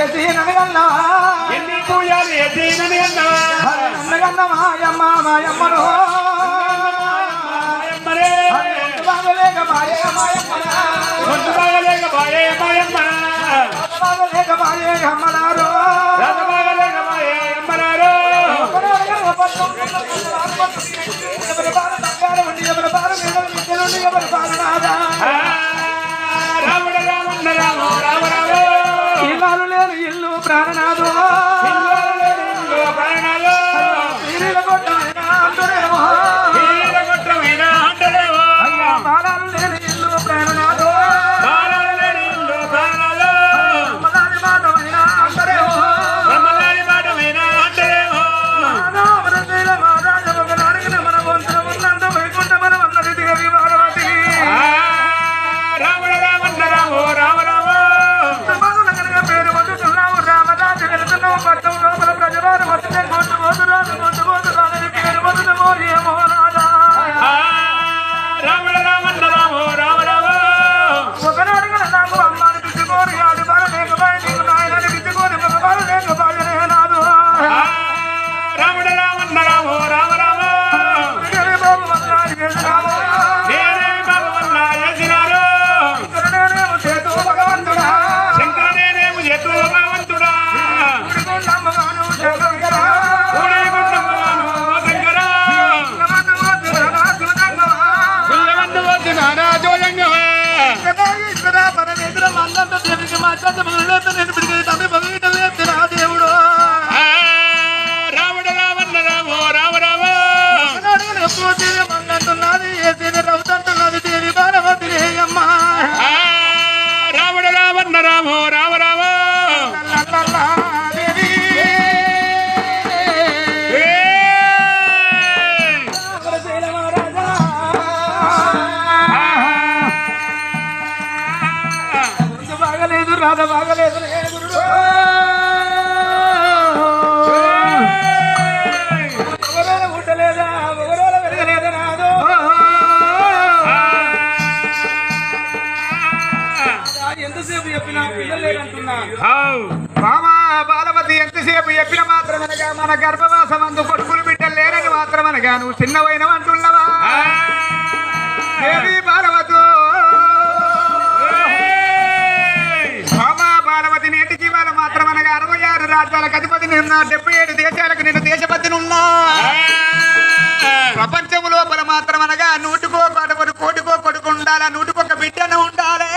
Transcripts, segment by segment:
AC నన్నగన్నా ఎన్ని పూయాలు AC నన్నగన్నా నన్నగన్న మాయమ్మ మాయమ్మను బాగలేక మాయ మాయమ్మన బాగలేక రే గురుడు? ఎంతసేపు చెప్పినా పిల్లలు లేదంటున్నా మామా బాలవతి ఎంతసేపు చెప్పిన మాత్రమనగా మన గర్భవాసమందు కొడుకులు బిడ్డలు లేరని మాత్రమనగా నువ్వు చిన్నవైన అంటున్నావా రాజ్యాలకు అధిపతి నిన్న డెబ్బై ఏడు దేశాలకు నేను దేశపతిని ఉన్నా. ప్రపంచం లోపల మాత్రమనగా నూటికో కొడుకు కోటికో కొడుకు ఉండాలా నూటికొక బిడ్డను ఉండాలి.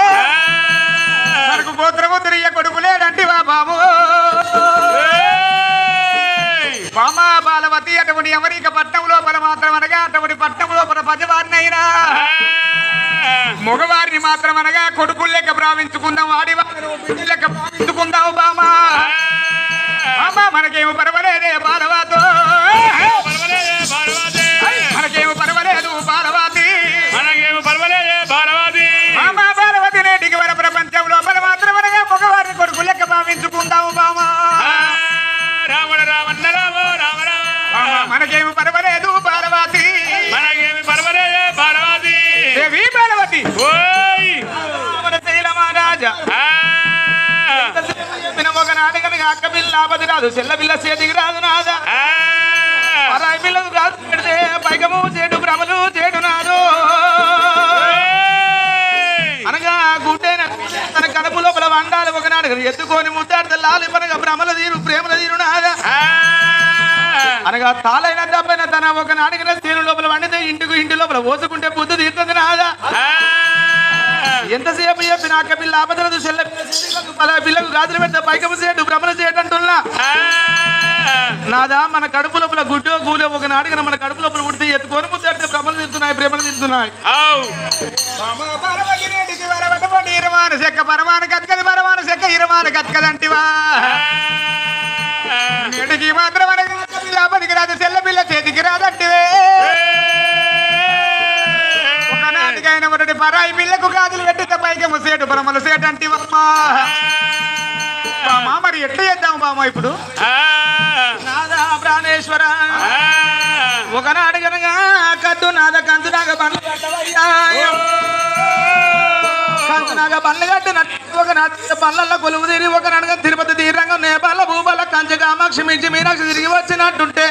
మనకు గోత్రముద్రియ కొడుకు లేడంటివా బాబు. మామా బాలవతి అటువంటి అమెరిక పట్నం లోపల మాత్రం అనగా అటువంటి పట్నం లోపల పదివారినైనా మగవారిని మాత్రం అనగా కొడుకులు లెక్క భావించుకుందాం ఆడివారిని బిడ్డలు లెక్క భావించుకుందాం బామా. బామా మనకేమో పర్వాలేదే భారవాది మనకేమో పర్వాలేదు బాలవాతి. మనకేమి పర్వాలేదే భారవాది మామా బాలవతి నేటికి వర ప్రపంచం లోపల మాత్రం అనగా మగవారిని కొడుకు లెక్క భావించుకుందాము బామా. రాముడ రామన్న రాము రామ రామ. మనకేమి పర్వాలేదు బాలవాతి. మనకేమి పర్వాలేదే భారవాది దేవి బాలవతి. ఓయ్ నాటకనగా అక్క పిల్ల ఆపది రాదు చెల్ల పిల్ల చేతికి రాదు నాదా. పరాయి పిల్లకు కాదు పెడితే పైకము చేడు భ్రమలు చేడు నాదు. అనగా గుడ్డైన తన కడుపు లోపల వండాలి ఒకనాడు ఎత్తుకొని ముద్దాడితే లాలి పనగా భ్రమల తీరు ప్రేమల తీరు నాదా. అనగా తాళైన దబ్బైన తన ఒక నాడిగిన తీరు లోపల వండితే ఇంటికి ఇంటి లోపల ఓసుకుంటే బుద్ధి తీరుతుంది నాదా. ఎంతసేపు చెప్పి నా అక్క పిల్ల ఆపదలదు చెల్ల పిల్లకు గాజులు పెడితే పైకము చేయడు భ్రమణ చేయటంటున్నా నాదా మన కడుపు లోపల గుడ్డో గూలో ఒక నాడిగిన మన కడుపు లోపల ఉడితే ఎత్తుకొని ముద్దాడితే భ్రమలు తీరుతున్నాయి ప్రేమలు తీరుతున్నాయి ఔ. ఇరమాన చెక్క పరమాన కత్కది పరమాన చెక్క ఇరమాన కత్కదంటివా నేటికి మాత్రం ఆపదికి రాదు చెల్ల పిల్ల పరాయి పిల్లకు గాజులు పెట్టితే పైకము సేటు పరమలు సేటంటివమ్మా బామా మరి ఎట్లా చేద్దాం బామా ఇప్పుడు? నాదా ప్రాణేశ్వర. ఒకనాడు గనగా కద్దు నాద కంచు నాగ బండ్లు. కంచు నాగ బండ్లు కట్టినట్టు ఒక నాటి పళ్ళల్లో కొలువు తీరి ఒక నడగ తిరుపతి తీరంగం నేపాల భూపాల కంచె కామాక్షి మించి మీనాక్షి తిరిగి వచ్చినట్టుంటే.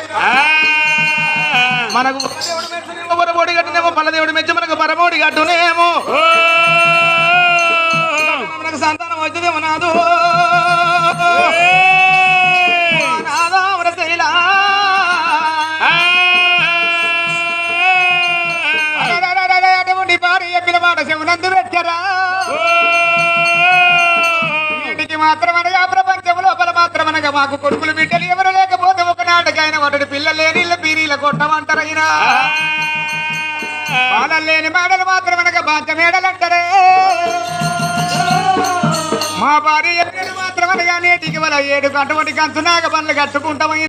మనకు దేవుడు మెచ్చునేమో పరమోడి గట్టునేమో పల్లదేవుడు మెచ్చి మనకు పరమోడి గట్టునేమో నాదు నాదా పెట్టరా వీటికి మాత్రమనగా ప్రపంచం లోపల మాత్రమనగా మాకు కొడుకులు బిడ్డలు ఎవరు లేకపోతే ఒక నాటకైన ఒకటి పిల్లలు లేని ఇళ్ళ పీరీల కొట్టమంటారైనా పాలలు లేని మేడలు మాత్రమనగా బాధ్య మేడలంటారే మా భార్య చెప్పిన మాత్రమనగా నేటికి వల ఏడు అటువంటి కంచునాగ బండ్లు కట్టుకుంటామని